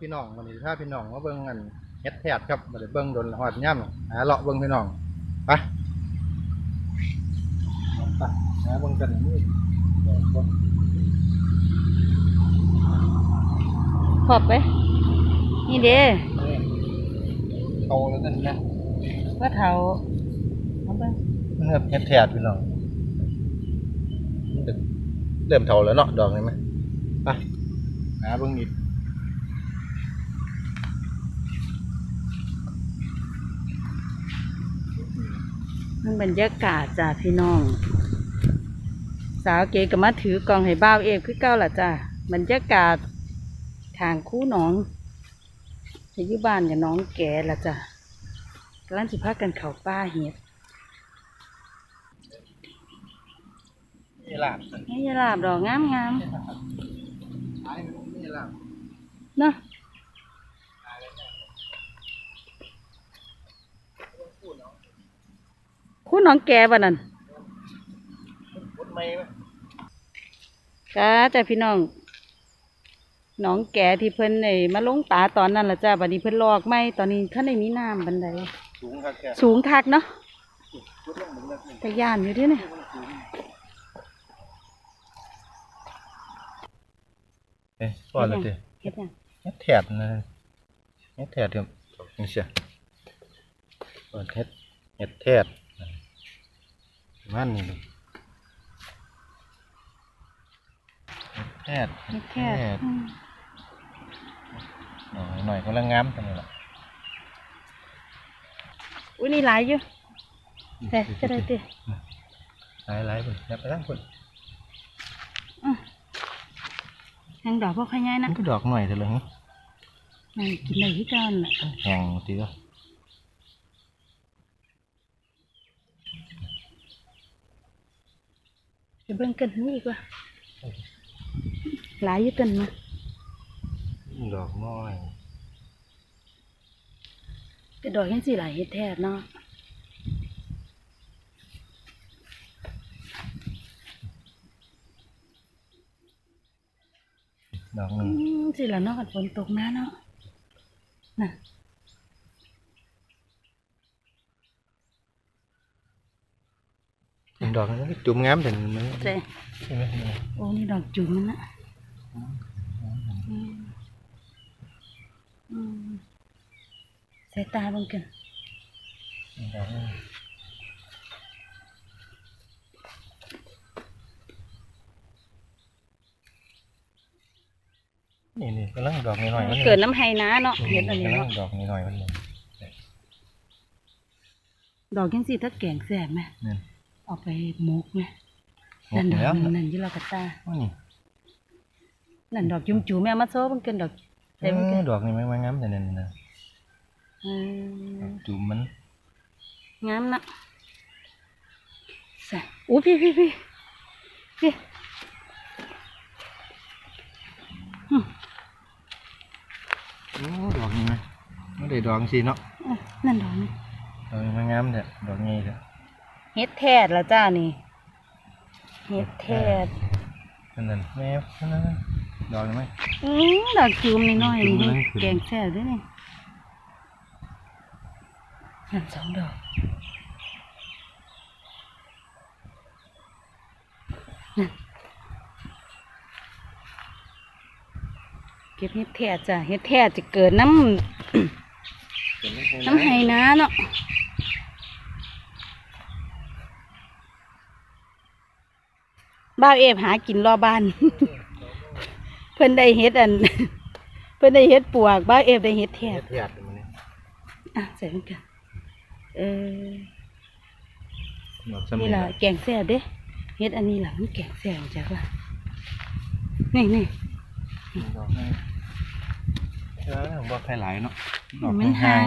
พี่น้องวันนี้ถ้าพี่น้องมาเบิ่งกันเฮ็ดแทดครับบ่ได้เบิ่งโดนหอดย่ำหาเลาะเบิ่งพี่น้องไปไปหาเบิ่งกันนี่เดี๋ยวก่อนขอบไปนี่เด้โตแล้วกันนะว่าเถาเอาเบิ่งมันเริ่มเฮ็ดแทดพี่น้องมันจะเริ่มเท่าแล้วเนาะดอกนี้ไหมไปหาเบิ่งอีก มันบรรยากาศจ้ะพี่น้อง สาวเก๋ก็มาถือกล่องให้บ้าวเอฟคือเก้าล่ะจ้ะบรรยากาศทางคู่หนองจะอยู่บ้านกับน้องแก่ล่ะจ้ะกำลังสิพากันเข้าป้าเห็ดนี่ลาบนี่ยาลาบดอกงามงามไอ้นี่ลาบๆเนาะ คู่น้องแก่บ่นั่นพุดไม่ไหมจ้าจ้าพี่น้องน้องแก่ที่เพิ่นไอ้มาลงป่าตอนนั้นล่ะจ้าบัดนี้เพิ่นลอกไม่ตอนนี้ท่านได้มีน้ำบันไดสูงครับแค่สูงคักเนาะพุดลงมึงนะแต่ย่านอยู่เด้วยเนี่ยเอ้ยพอแล้วเด้เฮ็ดหยังเฮ็ดแถดนะเฮ็ดแถดครับนี่เสียเปิดเฮ็ดเฮ็ดแถด มันนี่เลยเฮ็ดแถดเฮ็ดแค่อืมหน่อยหน่อยก็ละงามจังเลยล่ะอุ้ยนี่หลายอยู่แต่จะได้ติหลายหลายคนอย่าไปทั้งคนแหงดอกบ่ค่อยใหญ่มันะนก็ดอกหน่อยเท่านั้นนั่นกินได้คือกันน่ะแห้งทีก็ ไป เบิ่งกันนี่อีกว่าหลายอยู่กันนะดอกน้อยแต่ดอกยังสิหลายเฮ็ดแท้เนาะดอกหนึงอืมสิละเนาะคันฝนตกมาเนาะน่ะ เป็น ดอกนั้นจุ่มงามแต่มันใช่ใช่ไหมโอ้นี่ดอกจุ๋มมันนะอืมอืมใส่ตาเบังกันดอกนั้นนี่นี่กำลังดอกน้อยๆมันเกิดน้ำไห้นะเนาะเห็ดอันนี้กำลัเนาะงดอกน้อยๆมันเลยดอกยังสิถ้าแกงแซ่บไหมนี่ เอาไปหมกไหมหมนั่ดนดอกแล้ว หนึ่งนั่นอยี่ลากาตาอ๋อนี่นั่นดอกจุ๋มจุ๋มแม่มาโซ่เบังกันดอกเอเต็มกันอดอกนี่ไม่ไม่งามแต่นั่นนะอืมจุ่มมันงามนะใส่อู้พี่พี่พี่พี่โอ้ดอกนี่ไหมไม่ได้ดอกสิเนาะ อะนั่นดอกนี่ดอกนี่ไม่งามแต่ดอกนี้เถอะเฮ็ดแทดแล้วจ้านี่เฮ็ดแทดนั่นนั่นแม่นั่นนั่นดอกนี่ไหมอืมดอกจุ่มนิดหน่อยจุ่มนี่นั่นคือแกงแซ่บด้วยนี่นั่นสองดอกนั่นเก็บเฮ็ดแทดจ้ะเฮ็ดแทดจะเกิดน้ำน้ำไห้นะเนาะ บ้าวเอฟหากินรอบ้าน เพิ่นได้เฮ็ดอัน เพิ่นได้เฮ็ดปวกบ้าวเอฟได้เฮ็ดแทเฮ็บดแถดมันนี่อะใส่มันกันเออดอกสำนี่เร็จล่ะแกงแซ่บเด้เฮ็ดอันนี้ล่ะมันแกงแซ่บจักว่านี่นี่ดอกนี่เออบ่ใครหลายเนาะดอกมันห่าง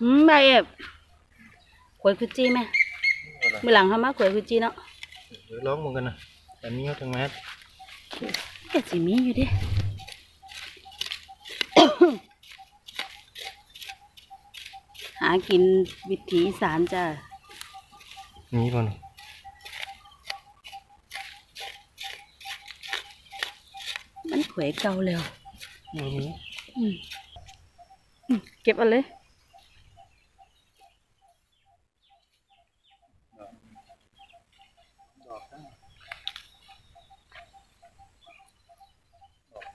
อืมบ้าวเอฟข วยคุจี้ไหมมือหลังเขามาขวยคุจี้เนาะหรือร้องมึงกันนะแต่มีเขาทางแมสแต่สีมีอยู่ดิหากินวิถีสารจ้ะมีป่ะนี่มันขวยเก่าแล้วอืมเก็บอะไร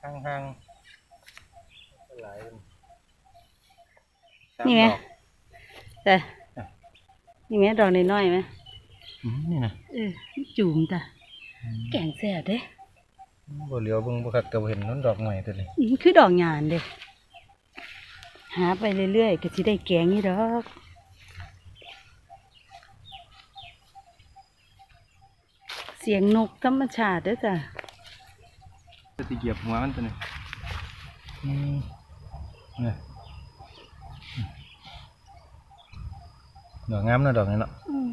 ดอกข้างห้างหลายสามนี่ไงดอกแต่นี่แม่ดอกน้อยๆไหมอืมนี่นะเออจุ่มจ้ะแกงแซ่บเด้บ่เหลียวเบิ่งบ่คักก็บ่เห็นน้นดอกใหม่ตัวนี้อืมคือดอกหยานเด้หาไปเรื่อยๆก็สิได้แกงนี่ดอกเสียงนกธรรมชาติเด้อจ้ะ จะสิเหยียบหัวมันตัวนี้อืมนี่ดอกงามเนาะดอกนี้เนาะอืม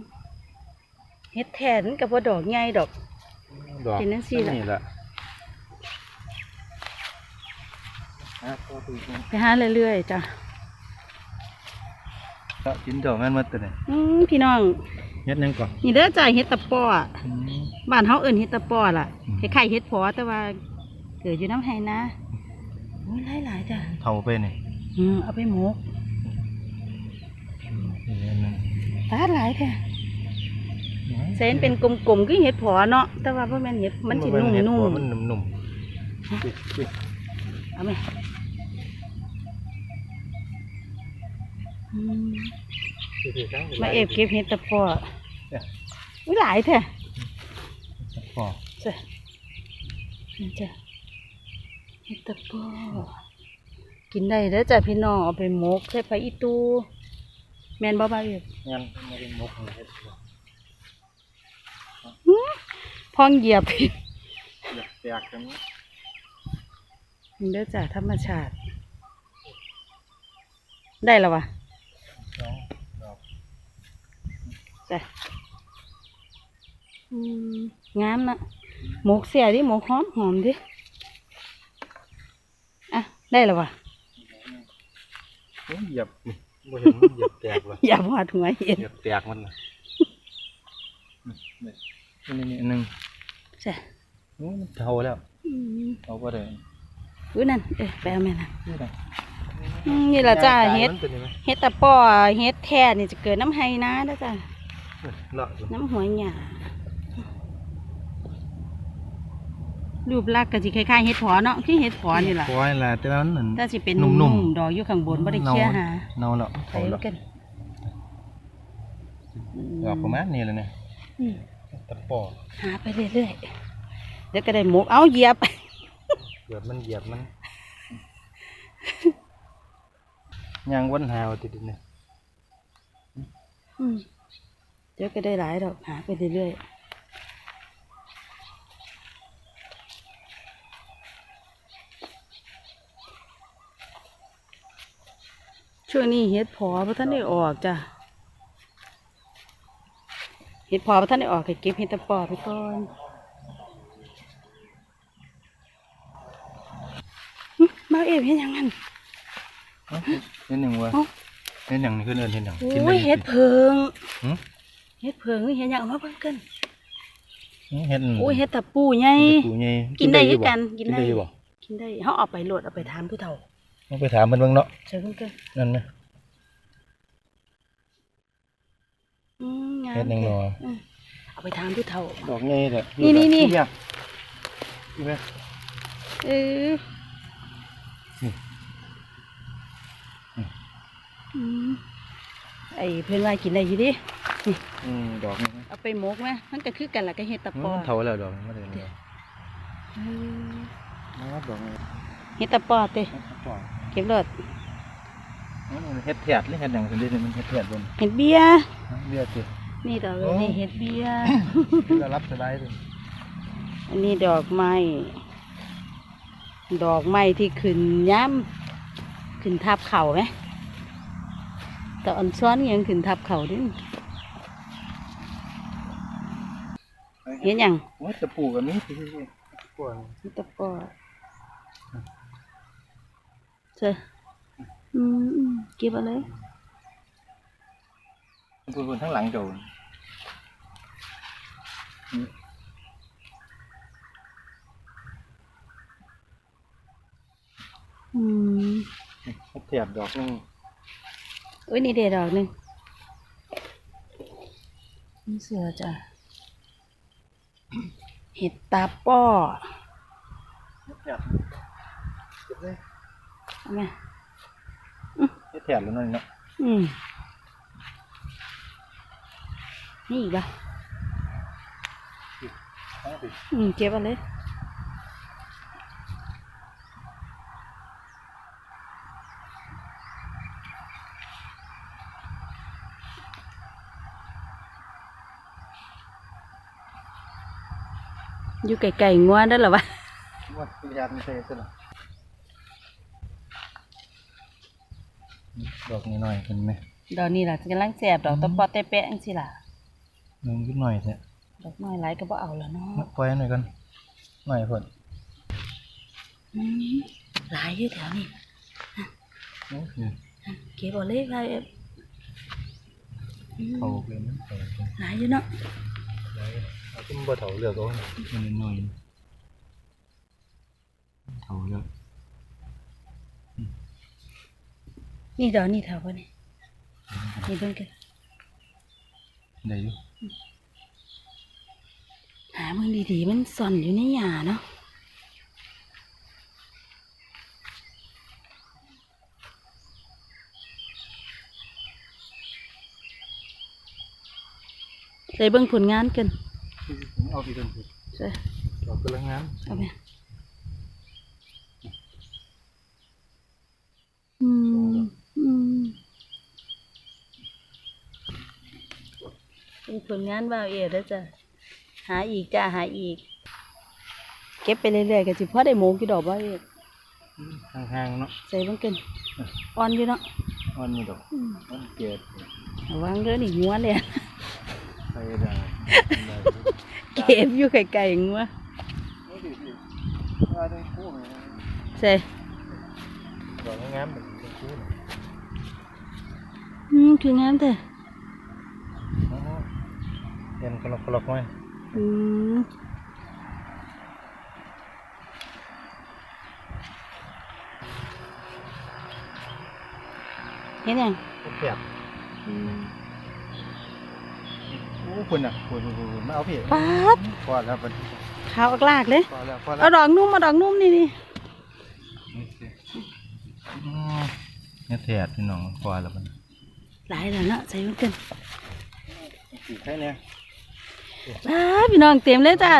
เฮ็ดแทนกับว่าดอกใหญ่ดอกดอกเป็นจังซี่ล่ะนี่ล่ะอะพอดูกันไปหาเรื่อยๆจ้ะก็กินดอกแม่นหมดตัวนี้อืมพี่น้องเฮ็ดหยังก่อนนี่เด้อจ้ะเฮ็ดตะป้ออืมบ้านเฮาเอิ้นเฮ็ดตะป้อล่ะอืมคล้ายๆเฮ็ดพอแต่ว่า เกิดอยู่น้ำไห้นะโอ้ยหลายๆจ้ะเท่าไปนี่อืมเอาไปหมกนี่อันหนึงตาดหลายแท้เส้นเป็นกลมๆคือเฮ็ดพอเนาะแต่ว่าบ่แม่นเฮ็ดมันสินุ่มเฮ็ดนุ่หัวมมันนุ่มๆอุ๊ยอุ๊ยเอาไหมอืมอุ๊ยจังมาเอฟเก็บเฮ็ดตะป้อเนี่ยอุ้ยหลายแท้พอจ้ะนี่จ้ะ เฮ็ดตะป้อกินได้เด้อจ้ะพี่น้องเอาไปหมกใส่ผ้าอีตูแม่นบ่บ่าวเอฟงั้นไม่ได้มกเลยเฮ็ดหัวพองเหยียบอยากแตกกันนี้นี่เด้อจ้ะธรรมชาติ ได้แล้ววะสองดอกจ้ะอืมงามนะหมกเสียดิหมกหอมหอมดิอะ ได้แล้ววะโอ้ยเหยียบนี่บ่เห็นมันเหยียบแตกเลยอย่าพาดหัวเห็นเหยียบแตกมันน่ะนี่นี่อันหนึงจ้ะโอ้ยมันเท่าแล้วอืมเอาบ่ได้อุ้ยนั่นเอ้ยไปเอาแม่นั่นนี่นะอืมนี่ละจ้าเฮ็ดมันเป็นยังไงเฮ็ดตะป้อเฮ็ดแท้นี่จะเกิดน้ำไห้นะเด้อจ้ะเลาะน้ำหัวหญ้า รูปลักษณ์ก็สิคล้ายๆเฮ็ดผอเนาะคือเฮ็ดผอนี่ล่ะ ปล่อยละแต่ว่ามันนั่นแต่สิเป็นนุ่นุ่มมๆๆดอกอยู่ข้างบนบ่ได้เคลียร์หาเนาแล้วไปเท่าแล้วกันดอกประมาณนี้เลยเนี่ยอืมตะปอหาไปเรื่อยๆเดี๋ยวก็ได้หมกเอาเหยียบ เหยียบมันเหยียบมันยางวนหาวติดดินเนี่ยอืมเดี๋ยวก็ได้หลายดอกหาไปเรื่อยๆ ช่วงนี้เฮ็ดพอพระท่านได้ออกจ้ะเฮ็ดพอพระท่านได้ออกให้เก็บเฮ็ดแตะปอไปก่อนหึมาเอฟเฮ็ดหยังงั้นเอ้าเห็นหนึ่งวะเอ้าเห็นหนึ่งนี่คือเอินเห็นหนึ่งโอ้กินได้ยเฮ็ดเพิงหืมเฮ็ดเพิงนี่เฮ็ดหยังเอามาเบิ่งกันเห็ดโอ้ยเฮ็ดตะปูใหญ่ปูใหญ่กินได้คือบ่กันกิกินนได้ได้อยู่บ่กินได้เฮาเอาไปโหลดเอาไปทานผู้เฒ่า ต้องไปถามมันเบิ่งเนาะเจอเพิ่นกันนั่นไหมอืมงามเฮ็ดหยังเนาะอืมเอาไปทานผู้เฒ่า ดอกใหญ่เลยนี่นี่นี่อยากนี่ไหมเออนี่อืมไอ้เพิ่นว่ากินได้อยู่ดิอืมดอกนี้เอาไปหมกไหมมันก็คือกันล่ะก็เฮ็ดตะปอมันเท่าแล้วดอกไม่ได้เลยเออนะครับดอกนี้เฮ็ดตะปอเต้ปล่อย เก็บโหลดมันเฮ็ดแถดหรือเฮ็ดหยังสิเด้มันเฮ็ดแถดบนเฮ็ดเบียร์เรียกสินี่ดอกโอ้นี่เฮ็ดเบียร์ก็รับสบายเลยอันนี้ดอกไม้ ดอกไม้ที่ขึ้นย้ำขึ้นทับเข่าไหมแต่อันซ้อนยังขึ้นทับเข่าดิเห็นยังว่าจะปลูกกับนี้สิปลูกนี่ตะปอ เจออืมอืมเก็บเอะไรปลูกบนทั้งหลังโดนอืมเทียบดอกนึงอุ้ยนี่เด็ดดอกหนึ่งนี่เสือจ้ะเห็ดตาป้อเทียบเก็บเลยเอา ไหมเทียบแล้วนั่นเนาะอืมนี่อีกปะทั้งสิอืมเก็บเอะไรอยู่ไกลๆงัวได้หรอวะว่าพิยาไม่ใช่ใช่หรอ ดอกนี้หน่อยเห็นไหมดอกนี้ล่ะกำลังแสบดอกตะปอแต่แปะจังสิล่ะนึงนิดหน่อยเถอะดอกน้อยหลายก็บ่เอาแล้วเนาะปล่อยหน่อยกันหน่อยเพิ่นอืมหลายอยู่แถวนี้โอ้ยเก็บเอาเลยไปเอฟอืมเขาเลยมันเขาเลยหลายอยู่เนาะเอาขึ้นบ่เถาเลือกเอามันนิดหน่อยเถาเลือก นี่ดอกนี่แถวบ่นี่นี่เบิ่งกันได้อยู่หามึงดีๆมันซ่อนอยู่ในหญ้าเนาะใส่เบิ่งผลงานกันเอาที่เดิมใส่ดอกกำลังงามเอาไปอืมอืมเป็น ผลงานบ่าวเอ๋แล้วจ้ะหาอีกจ้าหาอีก เก็บไปเรื่อยๆก็สิพอได้หมูกี่ดอกบ่าวเอ๋ห่างๆเนาะใส่เบิ่งกันอ่อนอยู่เนาะมันมีดอกอืมมันเกลียดระวังเด้อนี่งัวเลยไปได้เก็บอยู่ไกลๆงัวใส่ดอกงามแบบเป็นคู่อืมคืองามแต่ เห็นกระลอกกระลอกไหมอืมเห็นยังเปียกอืมโอ้คุณอะคุณคุณไม่เอาพี่ป๊าดพอแล้วมันขาวอักลากเลย พอแล้วพอแล้วเอาดอกนุ่มมาดอกนุ่มนี่นี่เนี่ยแถดพี่น้องพอแล้วมันหลายแล้วเนาะใส่มันกันสีแค่เนี้ย ป๊าดพี่น้องเต็มเลยจ้า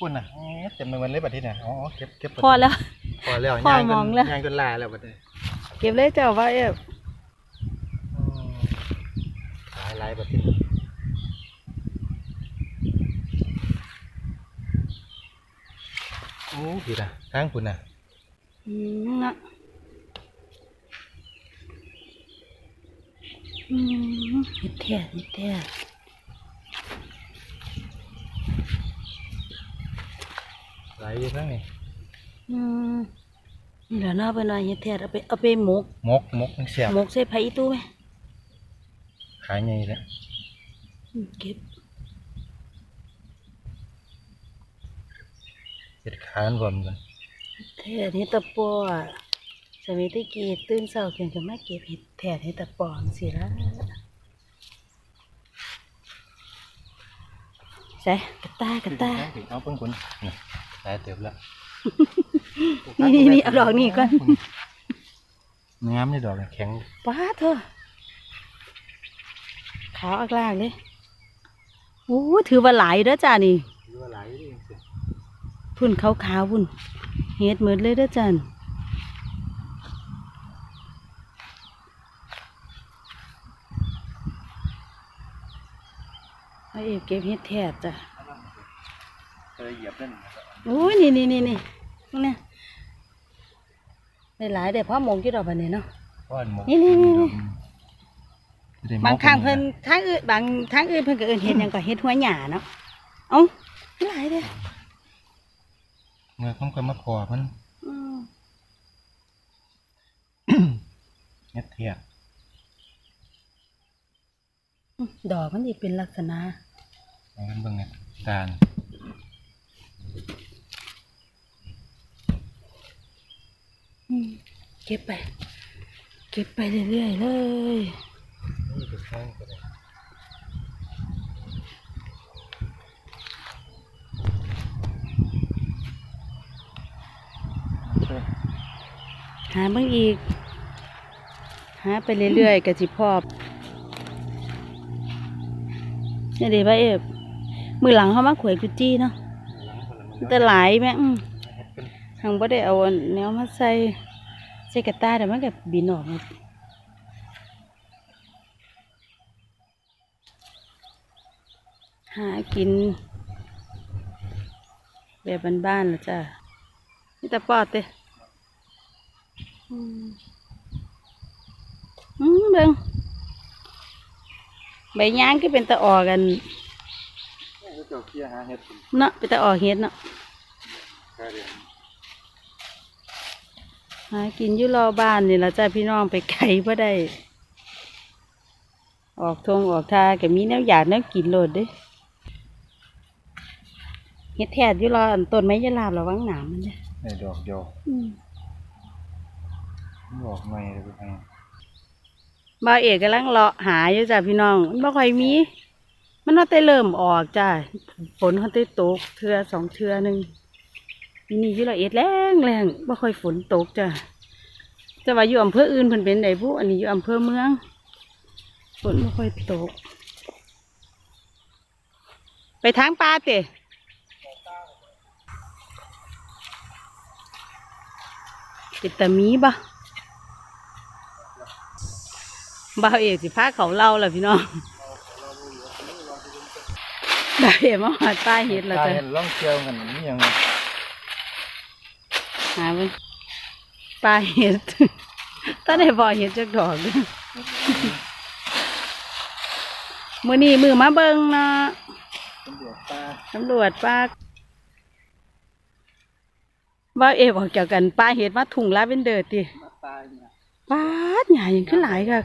คุณอะเต็มไปหมดเลยบัดนี้เนี่ยอ๋อเก็บเก็บพอแล้ว พอแล้วพอมองแล้วย่างจนลาแล้วบัดนี้เก็บเลยเจ้าว่าเอฟหลายหลายบัดนี้โอ้พี่นะทางคุณอะอืมเนาะอืมเห็ดแท้เห็ดแท้ หลายอยู่ทั้งนี้อืมนี่แหละเนาะเป็นว่าเฮ็ดแท้เอาไปเอาไปหมกมกมกมันเสียบหมกใส่ไผ่อีตู้ไหมขายไงเนี่ยอืมเก็บเจ็ดขานรวมกันแท้เฮ็ดตะปอสมัยตะกี้ตื่นเช้าขึ้นก็มาเก็บเห็ดแท้เฮ็ดตะปอจังซี่ล่ะใส่กระตากระตา เอาเพิ่งคุณนี่ หลายเติบแล้วนี่นี่นี่เอาดอกนี่ก่อนงามนี่ดอกแข็งป้าเธอขาวอักลากเลยโอ้ถือว่าหลายเด้อจ้านี่หรือว่าหลายนี่สิพุ่นขาวขาวๆพุ่นเฮ็ดเหมือนเลยเด้อจ้าไอเอฟเก็บเฮ็ดแทบจ้ะเคยเหยียบเล่น โอ้ยนี่นี่นี่นี่ตรงเนี้ยได้หลายได้พ่อหมงกี่ดอกบันนี้เนาะ ก้อนหมกนี่นี่นี่นี่ได้หมกบางครั้งเพิ่นทางอื่นบางทางอื่นเพิ่นก็เอิ้นเฮ็ดหยังก็เฮ็ดหัวหญ้าเนาะ เอ้าหลายเด้อเมื่อผมเคยมาพอมันอืมเน็ดเทียบดอกมันสิเป็นลักษณะเอากันเบิ่งเนี่ยตาล อืม เก็บไป เก็บไปเรื่อยๆเลยนี่เป็นข้างก็ได้หาเบิ่งอีก หาไปเรื่อยๆกับจิพอบนี่เดี๋ยวพ่อเอฟมือหลังเขามาขวยกุจี้เนาะหลังคนละมันแต่หลายแม่งเฮ็ดเป็น ทางบ่ได้เอาแนวมาใส่ใส่กระตาแต่มันก็บินออกหมดหากิน แบบบ้านๆแล้วจ้ะนี่แต่ปอดเต้อืมอืมเบิ่งใบย่างก็เป็นตะออกกันนี่ก็เจ้าเคี้ยหาเฮ็ดเป็นเนาะเป็นตะออกเฮ็ดเนาะกระเดียน หากินอยู่รอบ้านนี่ละจ้าพี่น้องไปไกลบ่ได้ ออกทงออกทาก็มีแนวอยากแนวกินโลดเด้เฮ็ดแทดอยู่รออันต้นไม้ยะลาบระวังหนามมันเด้ในดอกเดียวอืมดอกใหม่เลยไปบ่าวเอกกำลังเลาะหาอยู่จ้าพี่น้องมันบ่ค่อยมี มันเอาแต่เริ่มออกจ้าฝนเขาแต่ตกเทื่อสองเทื่อหนึง ปีนี้ยู่ละเอ็ดแรงแรงบ่ค่อยฝนตกจ้าแต่ว่าอยู่อำเภออื่นเพิ่นเป็นไดผู้อันนี้อยู่อำเภอเมือง ฝนไม่ค่อยตก ไปทางป่าเตะติตามีบ่บ่าวเอกสิพาเขาเล่าล่ะพี่น้องบ่าวเอกมาหาป้าเห็ดแล้วจ้ะเห็นล่องเที่ยวกันนี่ยังาเบิ่งป้าเห็ดตอนได้บ่เห็ดจักดอกเด้อมื้อนี้มือมาเบิ่งเนาะตำรวจตาตำรวจป้าว่าเอบอกเกี่ยวกันป้าเห็ดว่าถุงลาเวนเดอร์ติมาตายเนี่ยป้าดใหญ่ยังขึ้นหลายค่ะ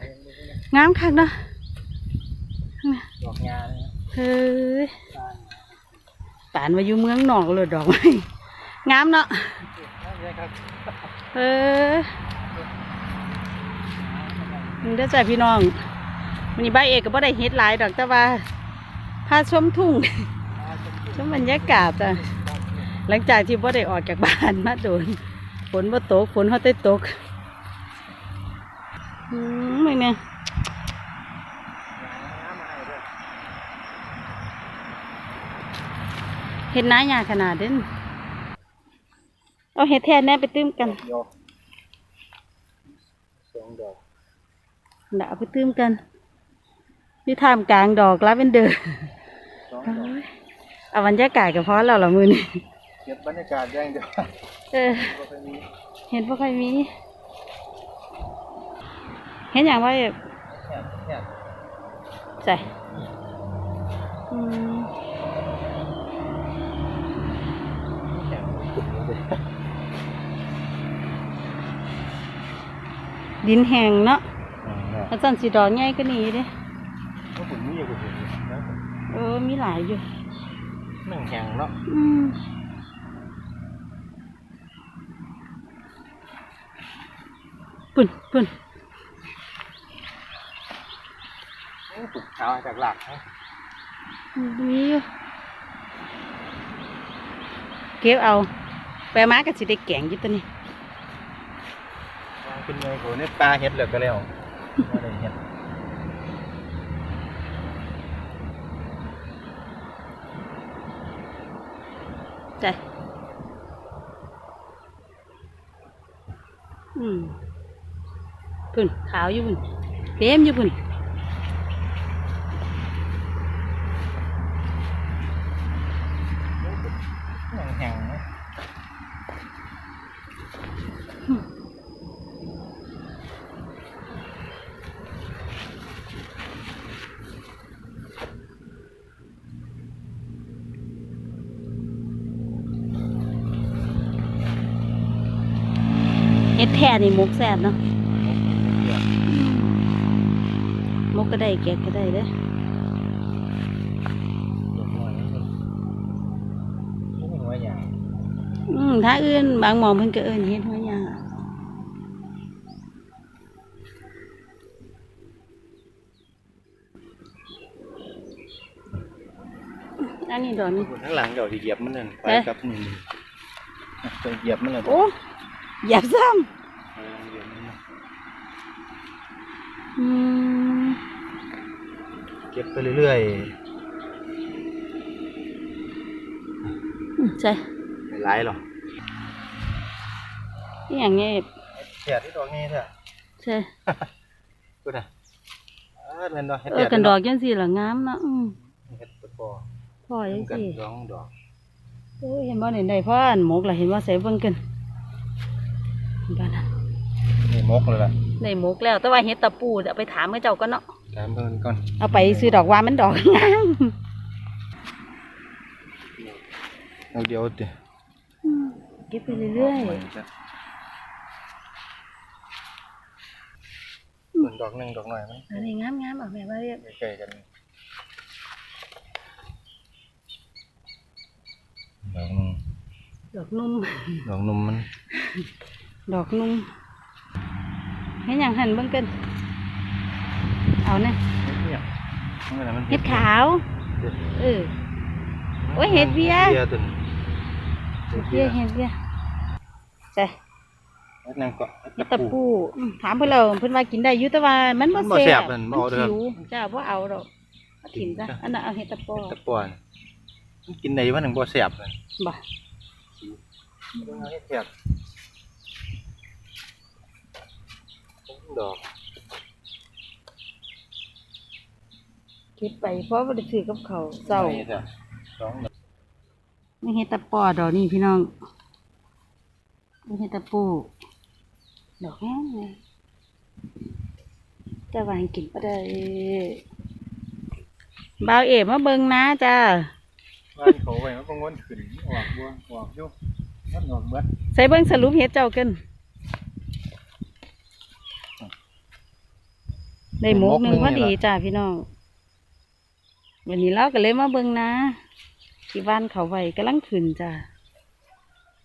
งามคักเนาะดอกงาเนี่ยเฮ้ยตายป่านมาอยู่เมืองนอกเลยดอกไม้งามเนาะ นี่ครับเออมึงได้อใจพี่น้องวันนี้บ้าเอกก็บ่ได้เฮ็ดหลายดอกแต่ว่าพาชมทุ่งชมบรรยากาศจ้ะหลังจากที่บ่ได้ออกจากบ้านมาโดนฝนบ่ตกฝนเขาได้ตกอืมไม่เนี่ยเห็ดน้ายาขนาดเด่น เอาเห็ดแทนแน่ไปตื้มกันเดียวสองดอกเดี๋ยวเอาไปตื้มกันที่ท่ามกลางดอกลาเวนเดอร์สองโอ้ดอกยเอาบรรยากาศกับพอแล้วเหรอมือนี่เก็บบรรยากาศแย่งเดียวเออก็ค่อยมีเห็นพวกใครมี เห็นอย่างว่าแบบเนี่ยเนี่ยใส่อืม แข็งขุ่นเลย ดินแห้งเนาะอืมเนี่ยอาจารย์สีดอกใหญ่ก็นี่เด้ก็ขุ่นมีอยู่ขุ่นอยู่นะเออมีหลายอยู่หนึ่งแข็งเนาะอืมปุ่นปุ่นขุ่นขาวจากหลักนะมีอยู่เก็บเอาไปมาก็สิได้แกงอยู่ตัวนี้วาง เป็นไงโหเนี่ปลาเห็ดเหลือก็แล้วว่ได้เห็ดจ้ะอืมพุ่นขาวอยู่พุ่นเต็มอยู่พุ่น ค่นี่มุกแซ่บเนาะมุกก็ได้เก็บก็ได้เด้อืมถ้าอื่นบางมองเพิ่งก็เอิ้นเห็ดหัวยาอันนี้ดอนข้างหลังเดี๋ยวเหยียบมันเลยไปกับนึ่จะเหยียบมันเลยโอ้เหยียบซ้ำ เก็บไปเรื่อยอืมใช่ๆไม่ร้ายหรอกนี่อย่างเงี้ยแดดที่ดอกนี้เถอะใช่กูน่ะเออเป็นดอกเฮ็ดเอแดอดกันดอกยังสิล่ะงามเนาะอืมเฮ็ดตะปอพ่อยังกันสิดอกดอกโอ้ยเห็นบ่เห็นได้พ่ออันหมกล่ะเห็นว่าใส่เบิ่งกันบ้านนั้นนี่ มกเลยล่ะได้หมกแล้ว แต่ว่าเฮ็ดตะปูเดี๋ยวไปถามเขาเจ้าก็เนาะ ถามเพิ่นก่อนเอาไปซื้อดอกว่ามันดอกงามเอาเดียวติอืมเก็บไปเรื่อยเหมือนดอกหนึงดอกหน่อยมั้ยๆอันนี้งามงามๆอะแม่ว่าเรียกใกล้ๆกันดอกหนึงดอกนุ่ม ดอกนมมัน ดอกนุ่ม เฮ็ดหยังหันเบิ่งกันเอาเนี่ยเนี่ยมันอะไรมันเฮ็ดขาว เออ โอ้ยเห็ดเบี้ยเบียร์ตัวนี้เฮ็ดเฮ็ดเฮ็ดใช่เฮ็ดนั่นก็เฮ็ดตะปูอืมถามเพิ่นแล้วเพิ่นว่ากินได้อยู่แต่ว่ามันบ่มันบ่แซ่แซ่บบนั่นบ่มันเอาเด้อหิวจ้าบ่เอาดอกเอาถิ่มซะอันนั้นเอาเฮ็ดตะปอตะปอนมันกินได้ว่าหนึ่งบ่แซ่บเลยบ่ต้องเอาเฮ็ดแซ่บ ดอกเก็บไปเพราะบ่ได้ซื้อกับเขาวเจ้านี่จ้ะสองดอกนี่เฮ็ดตะปอดอกนี่พี่น้องนี่เฮ็ดตะปูดอกแห้งเลยจะวาให้กินบ่ได้บ่าวเอ๋มาเบิ่งนะจ้าบ้านเขาไว้มันก็ง้วนขึ้นออกบัวออกอยู่มันออกเบิด ใส่เบิ่งสรุปเฮ็ดเจ้ากัน ได้หมกหนึงพอดีจ้าพี่น้องวันนี้เราก็เลยมาเบิ่งนะที่บ้านเขาไว้กำลังขึ้นจ้า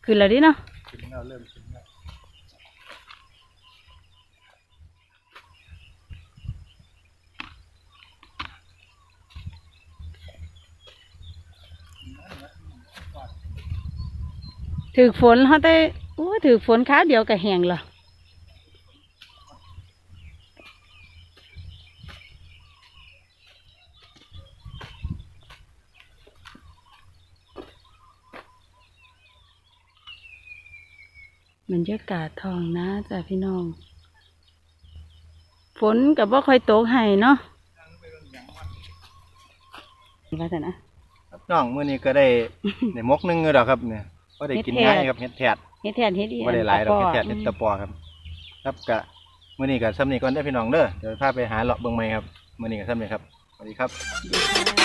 ขึ้นแล้วดิเนาะขึ้นแล้วเริ่มขึ้นแล้วถือฝนเขาได้โอ้ยถือฝนข้าวเดียวก็แห้งและ บรรยากาศทองนะจ้ะพี่น้อง ฝนกับว่าค่อยตกให้เนาะว่าแต่นะครับน้องมื้อนี้ก็ได้ ได้มกหนึงเลยดอกครับเนี่ยก็ได้กินเฮ็ดแท้ง่ายครับเฮ็ดแทดเฮ็ดแทนเฮ็ดอีบ่ได้หลายดอกเฮ็ดแทดอืเฮ็ดมตะปอครับ ครับก็มื้อนี้ก็ซ้ำนี้ก่อนเด้อพี่น้องเด้อเดี๋ยวพาไปหาเลาะเบิ่งใหม่ครับมื้อนี้ก็ซ้ำนี้ครับสวัสดีครับดีค่ะ